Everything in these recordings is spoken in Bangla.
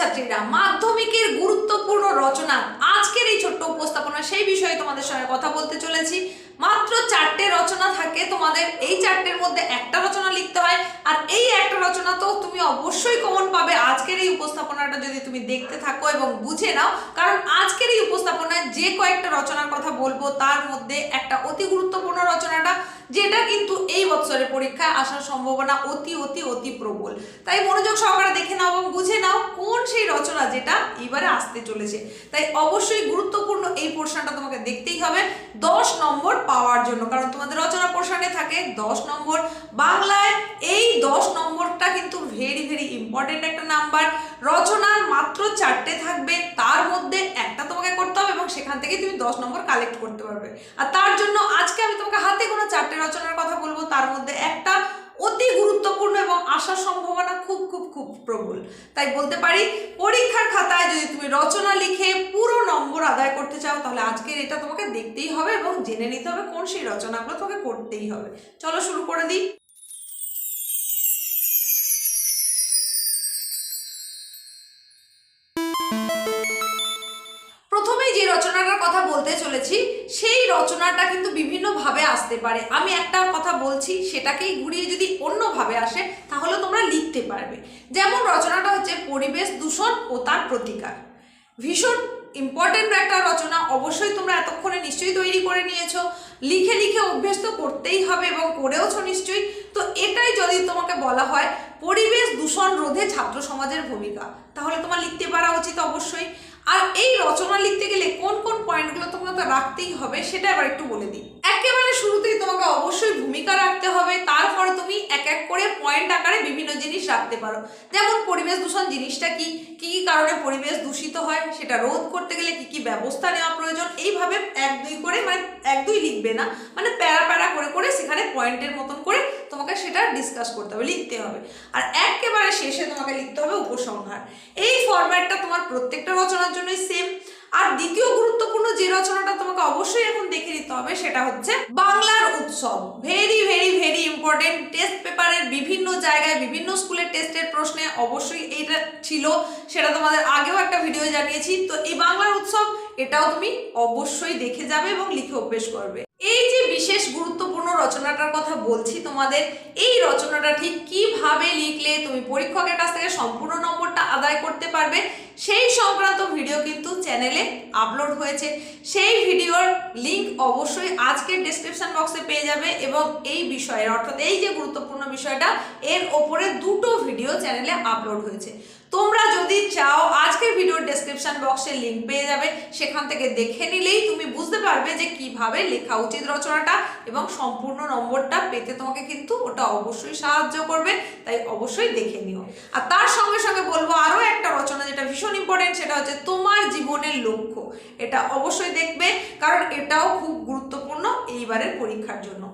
ছাত্রছাত্রীরা মাধ্যমিকের গুরুত্বপূর্ণ রচনা আজকের এই ছোট্ট উপস্থাপনা সেই বিষয়ে তোমাদের সঙ্গে কথা বলতে চলেছি। মাত্র চারটে রচনা থাকে, তোমাদের এই চারটের মধ্যে একটা রচনা লিখতে হয়। আর এই একটা রচনা তো তুমি অবশ্যই কমন পাবে। আজকের এই উপস্থাপনাটা যদি তুমি দেখতে থাকো এবং বুঝে নাও, কারণ আজকের এই উপস্থাপনায় যে কয়েকটা রচনার কথা বলব, তার মধ্যে একটা অতি গুরুত্বপূর্ণ রচনাটা, যেটা কিন্তু এই বছরের পরীক্ষায় আসার সম্ভাবনা অতি অতি অতি প্রবল। তাই মনোযোগ সহকারে দেখে নাও এবং বুঝে নাও কোন সেই রচনা যেটা এবারে আসতে চলেছে। তাই অবশ্যই গুরুত্বপূর্ণ এই পোর্শনটা তোমাকে দেখতেই হবে। দশ নম্বর পাওয়ার জন্য, কারণ তোমাদের রচনা পোর্শনে থাকে দশ নম্বর। বাংলায় এই দশ নম্বরটা কিন্তু ভেরি ভেরি ইম্পর্টেন্ট একটা নাম্বার রচনার মাত্র চারটে থাকবে, তার মধ্যে একটা তোমাকে করতে হবে এবং সেখান থেকে তুমি দশ নম্বর কালেক্ট করতে পারবে। আর তার জন্য আজকে আমি তোমাকে হাতে কোনো চারটে রচনার কথা বলব, তার মধ্যে একটা অতি গুরুত্বপূর্ণ এবং আসার সম্ভাবনা খুব খুব খুব প্রবল। তাই বলতে পারি, পরীক্ষার খাতায় যদি তুমি রচনা লিখে পুরো নম্বর আদায় করতে চাও, তাহলে আজকের এটা তোমাকে দেখতেই হবে এবং জেনে নিতে হবে কোন সেই রচনাগুলো তোমাকে করতেই হবে। চলো শুরু করে দিই। রচনাটার কথা বলতে চলেছি, সেই রচনাটা কিন্তু বিভিন্নভাবে আসতে পারে। আমি একটা কথা বলছি, সেটাকেই ঘুরিয়ে যদি অন্যভাবে আসে, তাহলে তোমরা লিখতে পারবে। যেমন রচনাটা হচ্ছে পরিবেশ দূষণ ও তার প্রতিকার। ভীষণ ইম্পর্টেন্ট একটা রচনা, অবশ্যই তোমরা এতক্ষণে নিশ্চয়ই তৈরি করে নিয়েছো। লিখে লিখে অভ্যেস তো করতেই হবে এবং করেওছো নিশ্চয়ই। তো এটাই যদি তোমাকে বলা হয়, পরিবেশ দূষণ রোধে ছাত্র সমাজের ভূমিকা, তাহলে তোমার লিখতে পারা উচিত অবশ্যই। আর এই রচনা লিখতে গেলে কোন কোন পয়েন্টগুলো তোমাকে রাখতেই হবে, সেটা এবার একটু বলে দিই। একেবারে শুরুতেই তোমাকে অবশ্যই ভূমিকা রাখতে হবে, তারপরে তুমি এক এক করে পয়েন্ট আকারে বিভিন্ন জিনিস রাখতে পারো। যেমন পরিবেশ দূষণ জিনিসটা কি? কি কারণে পরিবেশ দূষিত হয়? সেটা রোধ করতে গেলে কি কি ব্যবস্থা নেওয়া প্রয়োজন? এইভাবে এক দুই করে মানে এক দুই লিখবে না মানে প্যারা প্যারা করে করে সেখানে পয়েন্টের মতন করে তোমাকে সেটা ডিসকাস করতে হবে, লিখতে হবে। আর একেবারে শেষে তোমাকে লিখতে হবে উপসংহার। এই ফরম্যাটটা তোমার প্রত্যেকটা রচনার জন্যই সেম আর দ্বিতীয় রচনাটা তোমাকে অবশ্যই এখন দেখে নিতে হবে, সেটা হচ্ছে বাংলার উৎসব। Very very very important test পেপারের বিভিন্ন জায়গায়, বিভিন্ন স্কুলের টেস্টের প্রশ্নে অবশ্যই এইটা ছিল, সেটা তোমাদের আগেও একটা ভিডিও জানিয়েছি। তো এই বাংলার উৎসব, এটাও তুমি অবশ্যই দেখে যাবে এবং লিখে অভ্যেস করবে। এই যে বিশেষ গুরুত্বপূর্ণ রচনাটার কথা বলছি তোমাদের, এই রচনাটা ঠিক কীভাবে লিখলে তুমি পরীক্ষকের কাছ থেকে সম্পূর্ণ নম্বরটা আদায় করতে পারবে, সেই সংক্রান্ত ভিডিও কিন্তু চ্যানেলে আপলোড হয়েছে। সেই ভিডিওর লিংক অবশ্যই আজকের ডেসক্রিপশন বক্সে পেয়ে যাবে এবং এই বিষয়ের অর্থাৎ এই যে গুরুত্বপূর্ণ বিষয়টা, এর ওপরে দুটো ভিডিও চ্যানেলে আপলোড হয়েছে। তোমরা যদি চাও, আজকের ভিডিওর ডেসক্রিপশন বক্সে লিংক পেয়ে যাবে। সেখান থেকে দেখে নিলেই তুমি বুঝতে পারবে যে কীভাবে লেখা উচিত রচনাটা এবং সম্পূর্ণ নম্বরটা পেতে তোমাকে কিন্তু ওটা অবশ্যই সাহায্য করবে, তাই অবশ্যই দেখে নিও। আর তার সঙ্গে সঙ্গে বলব আরও একটা রচনা যেটা ভীষণ ইম্পর্টেন্ট সেটা হচ্ছে তোমার জীবনের লক্ষ্য। এটা অবশ্যই দেখবে, কারণ এটাও খুব গুরুত্বপূর্ণ এইবারের পরীক্ষার জন্য।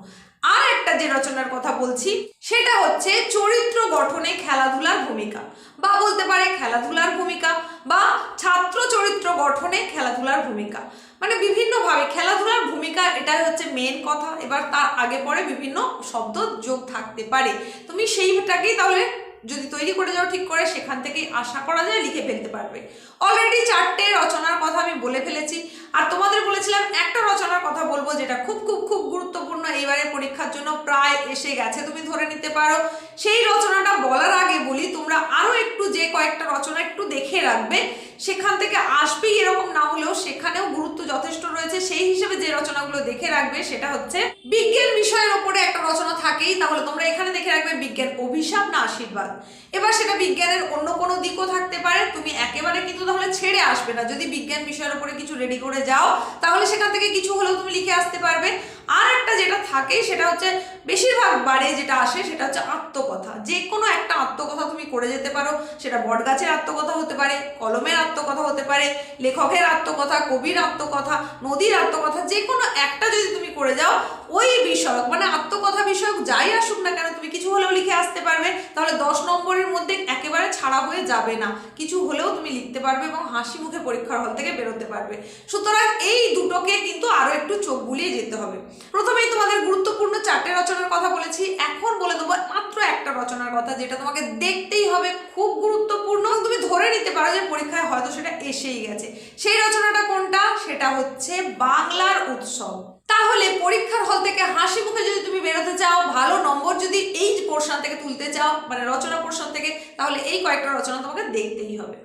আর একটা যে রচনার কথা বলছি, সেটা হচ্ছে চরিত্র গঠনে খেলাধুলার ভূমিকা। বা বলতে পারে খেলাধুলার ভূমিকা বা ছাত্র চরিত্র গঠনে খেলাধুলার ভূমিকা। মানে বিভিন্নভাবে খেলাধুলার ভূমিকা, এটাই হচ্ছে মেন কথা। এবার তার আগে পরে বিভিন্ন শব্দ যোগ থাকতে পারে। তুমি সেইটাকেই তাহলে যদি তৈরি করে যাও ঠিক করে, সেখান থেকেই আশা করা যায় লিখে ফেলতে পারবে। অলরেডি চারটে রচনার কথা আমি বলে ফেলেছি। আর তোমাদের বলেছিলাম একটা রচনার কথা বলব যেটা খুব খুব খুব গুরুত্বপূর্ণ এইবারে পরীক্ষার জন্য প্রায় এসে গেছে। তুমি ধরে নিতে পারো, সেই রচনাটা বলার আগে বলি তোমরা আরও একটু যে কয়েকটা রচনা একটু দেখে রাখবে। সেখান থেকে আসবেই এরকম না হলেও সেখানেও গুরুত্ব যথেষ্ট রয়েছে। সেই হিসেবে যে রচনাগুলো দেখে রাখবে সেটা হচ্ছে, বিজ্ঞান বিষয়ের ওপরে একটা রচনা থাকেই, তাহলে তোমরা এখানে দেখে রাখবে বিজ্ঞান অভিশাপ না আশীর্বাদ। এবার সেটা বিজ্ঞানের অন্য কোনো দিকও থাকতে পারে, তুমি একেবারে কিন্তু তাহলে ছেড়ে আসবে না। যদি বিজ্ঞান বিষয়ের উপরে কিছু রেডি করে যাও, তাহলে সেখান থেকে কিছু হলেও তুমি লিখে আসতে পারবে। আর একটা যেটা থাকে, সেটা হচ্ছে বেশিরভাগ বারে যেটা আসে, সেটা হচ্ছে আত্মকথা। যে কোনো একটা আত্মকথা তুমি করে যেতে পারো। সেটা বটগাছের আত্মকথা হতে পারে, কলমের আত্মকথা হতে পারে, লেখকের আত্মকথা, কবির আত্মকথা, নদীর আত্মকথা যে কোনো একটা যদি তুমি করে যাও ওই বিষয়ক মানে আত্মকথা বিষয়ক যাই আসুক না কেন, তুমি কিছু হলেও লিখে আসতে পারবে, তাহলে দশ নম্বরের মধ্যে একেবারে ছাড়া হয়ে যাবে না। কিছু হলেও তুমি লিখতে পারবে এবং হাসি মুখে পরীক্ষার হল থেকে বেরোতে পারবে। সুতরাং এই দুটোকে কিন্তু আরও একটু চোখ বুলিয়ে যেতে হবে। প্রথমেই তোমাদের গুরুত্বপূর্ণ চারটে রচনার কথা বলেছি। এখন বলে দেবো মাত্র একটা রচনার কথা, যেটা তোমাকে দেখতেই হবে খুব গুরুত্বপূর্ণ। তুমি ধরে নিতে পারো যে পরীক্ষায় হয়তো সেটা এসেই গেছে। সেই রচনাটা কোনটা? সেটা হচ্ছে বাংলার উৎসব। তাহলে পরীক্ষার হল থেকে হাসি মুখে যদি তুমি বেরোতে চাও, ভালো নম্বর যদি এই পোর্শন থেকে তুলতে চাও মানে রচনা পোর্শন থেকে, তাহলে এই কয়েকটা রচনা তোমাকে দেখতেই হবে।